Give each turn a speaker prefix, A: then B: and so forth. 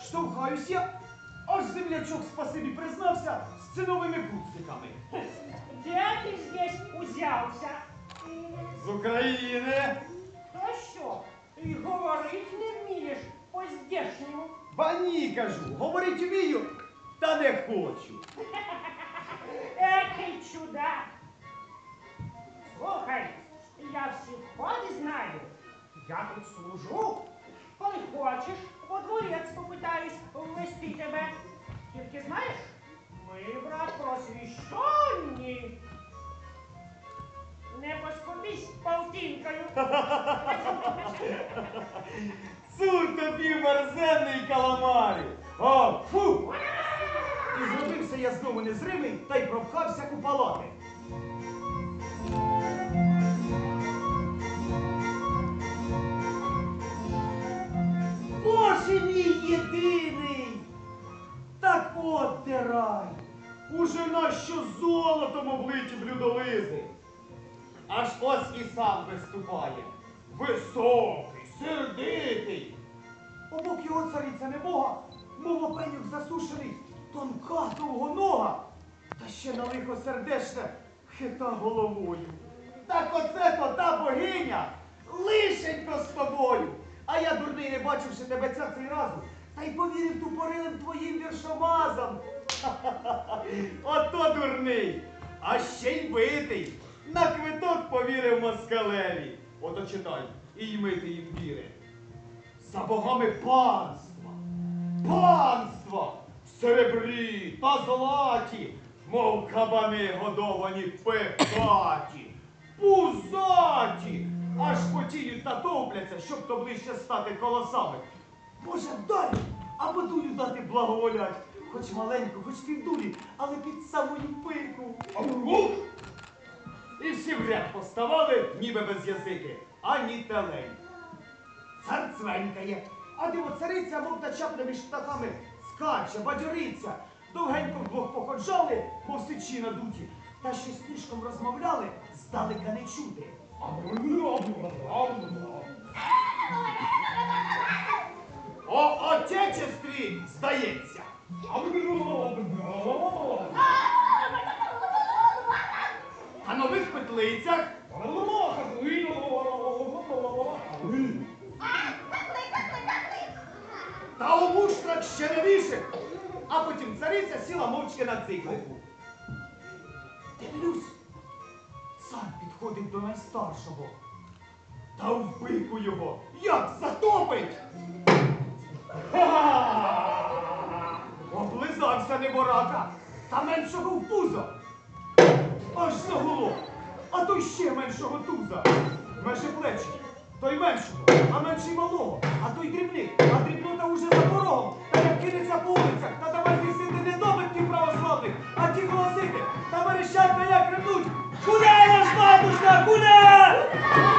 A: штовхаюсь я, аж землячок спасибі признався з циновими куциками.
B: Где ты здесь узявся?
A: З України.
B: А що? І говорить не вмієш по-здешньому.
A: Ба ні, кажу, говорить вмію, та не хочу.
B: Екий чудак. Слухай, я всі ходи знаю. Я тут служу. Коли хочеш, во дворець попитаюсь ввести тебе. Тільки знаєш, ми, брат, просвіщені. Не поскупись полтинкою.
A: Цур тобі мерзенний каламарі. О, фу! І зробився я знову незримий та й пропхався у от де рай! Уже нащо золотом облиті блюдолизи? Аж ось і сам виступає. Високий, сердитий. Обок його цариця небога, мов опенюк засушений, тонка довгонога, та ще на лихо сердешне хита головою. Так оце то та богиня, лишенько з тобою. А я, дурний, не бачивши тебе ця цей разу, та й повірив тупорилим твоїм віршомазам. Ото дурний, а ще й битий. На квиток повірив москалеві. Ото читай, і ймити їм віри. За богами панства, панства, в серебрі та златі, мов кабани годовані пихаті, пузаті, аж потіють та товпляться, щоб то ближче стати колосами. Може, дай, або дулю дати благоволять, хоч маленьку, хоч півдулі, але під самою пику. І всі в ряд поставали, ніби без язики, ані телень. Цар цвенькає, а диво цариця, мов та чапля між птахами, скаче, бадьориться. Довгенько вдвох походжали, мов сичі надуті, та ще слишком розмовляли, здалека не чути. О отечестві, здається. А нових петлицях. Та у муштрах ще не вішик. А потім цариця сіла мовчки на циклику. Дивлюсь, цар підходить до найстаршого. Та в бику його як затопить. Облизався неборака, та меншого в пузо. Аж загуло, а то ще меншого туза. Меже плечі, той меншого, а менший малого, а той дрібник, а дрібнота уже за порогом. Та як кинеться по вулицях, та давай вісити недобитків православних, а ті голосити, та верещать та як ревнуть. Куди наш матушка, куди?